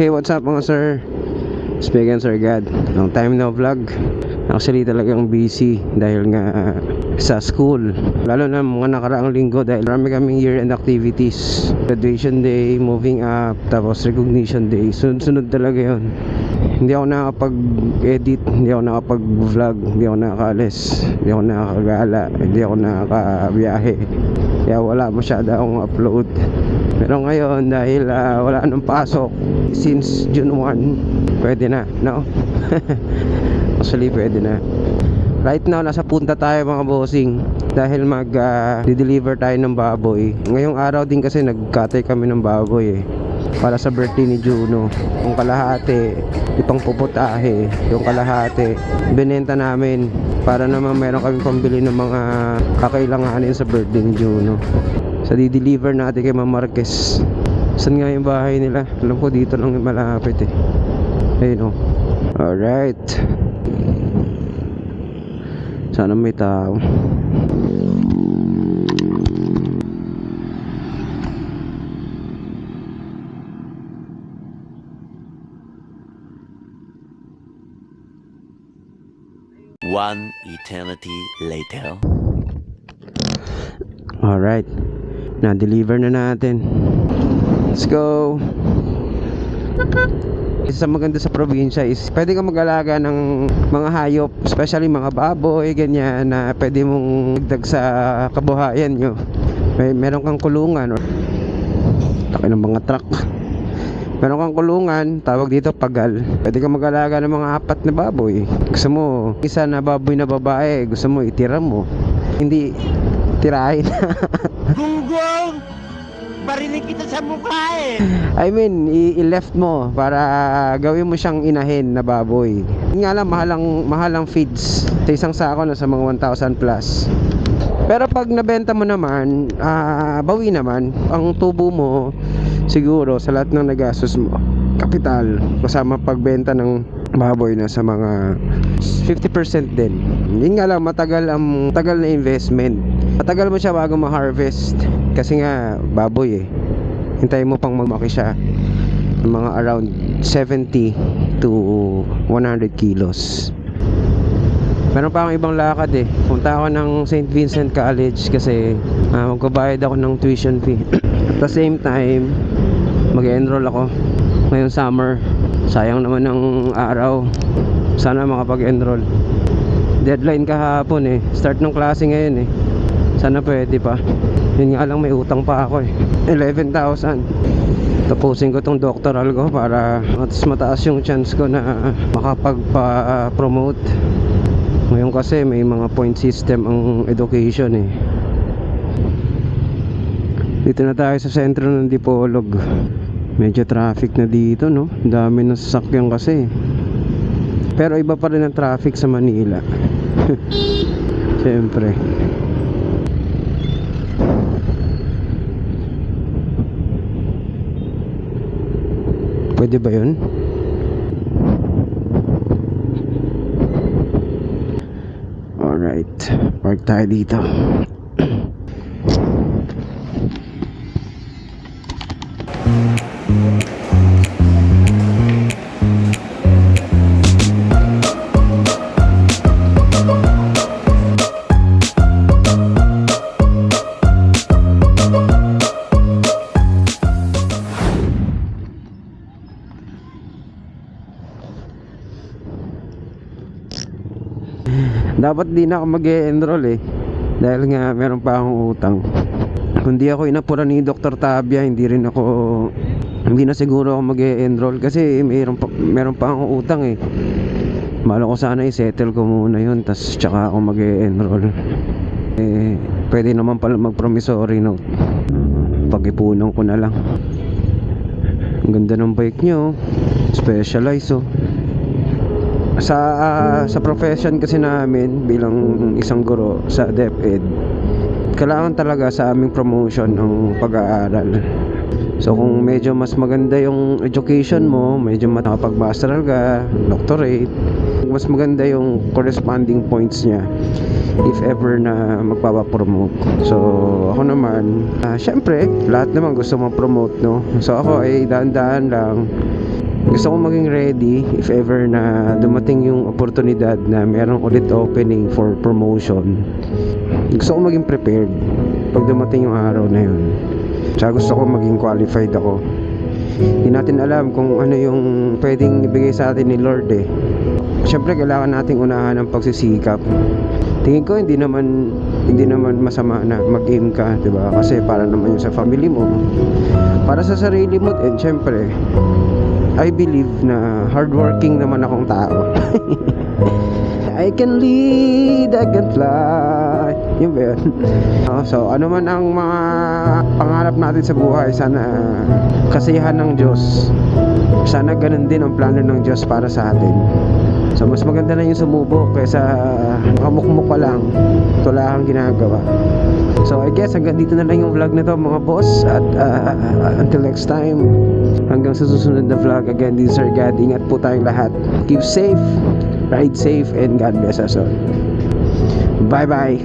Hey, what's up mga sir? Speaking Sir God. Long time no vlog. Actually talagang busy dahil nga sa school. Lalo na mga nakaraang linggo dahil marami kaming year-end activities. Graduation day, moving up, tapos recognition day. Sunod-sunod talaga yon. Hindi ako nakakapag-edit, hindi ako nakapag-vlog, hindi ako nakakaalis, hindi ako nakakagala, hindi ako nakakabiyahe. Kaya wala masyado akong upload. Pero ngayon dahil ah, wala nang pasok since June 1, pwede na, no? Actually pwede na. Right now nasa punta tayo mga bossing dahil mag ah, tayo ng baboy. Ngayong araw din kasi nagkatay kami ng baboy eh para sa birthday ni Juno. Yung kalahati, ipang puputahe, yung kalahati, binenta namin para naman meron kami pambili ng mga kakailanganin sa birthday ni Juno. Sa di-deliver natin kay Ma'am Marquez. Saan nga yung bahay nila? Alam ko dito lang malapit eh. Ayun oh. Alright. Sana may tao. One eternity later. Alright. Na-deliver na natin. Let's go. Isa sa maganda sa probinsya is pwede kang mag-alaga ng mga hayop, especially mga baboy, ganyan na pwede mong dagdag sa kabuhayan nyo. May meron kang kulungan or taki ng mga truck. Meron kang kulungan, tawag dito pagal. Pwede kang mag-alaga ng mga apat na baboy. Gusto mo, isa na baboy na babae, gusto mo itira mo. Hindi tirahin. Gunggong! Barinig kita sa mukha eh! I mean, i-left mo para gawin mo siyang inahin na baboy. Yun nga lang, mahalang, mahalang feeds. Sa isang sako na sa mga 1,000 plus. Pero pag nabenta mo naman, ah, bawi naman. Ang tubo mo, siguro, sa lahat ng nagastos mo, kapital, kasama pagbenta ng baboy na sa mga 50% din. Yun nga lang, matagal ang tagal na investment. Matagal mo siya bago ma-harvest. Kasi nga, baboy eh. Hintayin mo pang magmaki siya. Mga around 70 to 100 kilos. Meron pa akong ibang lakad eh. Punta ako ng St. Vincent College kasi uh, magbabayad ako ng tuition fee. At the same time, mag-enroll ako ngayong summer. Sayang naman ng araw. Sana makapag-enroll. Deadline kahapon eh. Start ng klase ngayon eh. Sana pwede pa. Yun nga lang may utang pa ako eh. 11,000. Tapusin ko tong doctoral ko para mas mataas yung chance ko na makapagpa-promote. Ngayon kasi may mga point system ang education eh. Dito na tayo sa sentro ng Dipolog. Medyo traffic na dito no. Dami ng sasakyan kasi. Pero iba pa rin ang traffic sa Manila. Siyempre. Pwede ba yun? Alright. Park tayo dito. Dapat di na ako mag enroll eh. Dahil nga meron pa akong utang. Kung di ako inapura ni Dr. Tabia, hindi rin ako hindi na siguro ako mag enroll kasi meron pa, meron pa akong utang eh. Malo ko sana i-settle ko muna yun tas tsaka ako mag enroll Eh, pwede naman pala mag promissory note. Pag-ipunan ko na lang. Ang ganda ng bike nyo. Specialized oh sa ah, sa profession kasi namin bilang isang guro sa DepEd kailangan talaga sa aming promotion ng pag-aaral. So kung medyo mas maganda yung education mo medyo makapag-masteral ka doctorate mas maganda yung corresponding points niya if ever na magpapapromote. So ako naman ah, syempre lahat naman gusto mo promote no? So ako ay daan-daan lang gusto kong maging ready if ever na dumating yung oportunidad na merong ulit opening for promotion. Gusto kong maging prepared pag dumating yung araw na yun. Tsaka gusto ko maging qualified ako. Hindi natin alam kung ano yung pwedeng ibigay sa atin ni Lord eh. Siyempre kailangan nating unahan ang pagsisikap. Tingin ko hindi naman hindi naman masama na mag-aim ka, 'di ba? Kasi para naman yun sa family mo. Para sa sarili mo and siyempre I believe na hardworking naman akong tao. I can lead, I can fly. Yun ba yun? Oh, so, ano man ang mga pangarap natin sa buhay, sana kasiyahan ng Diyos. Sana ganun din ang plano ng Diyos para sa atin. So, mas maganda na yung sumubok kaysa makamukmuk ka lang. Wala kang ginagawa. So, I guess hanggang dito na lang yung vlog na to mga boss. At uh, until next time, hanggang sa susunod na vlog. Again, this is Sir God. Ingat po tayong lahat. Keep safe, ride safe, and God bless us all. Bye-bye.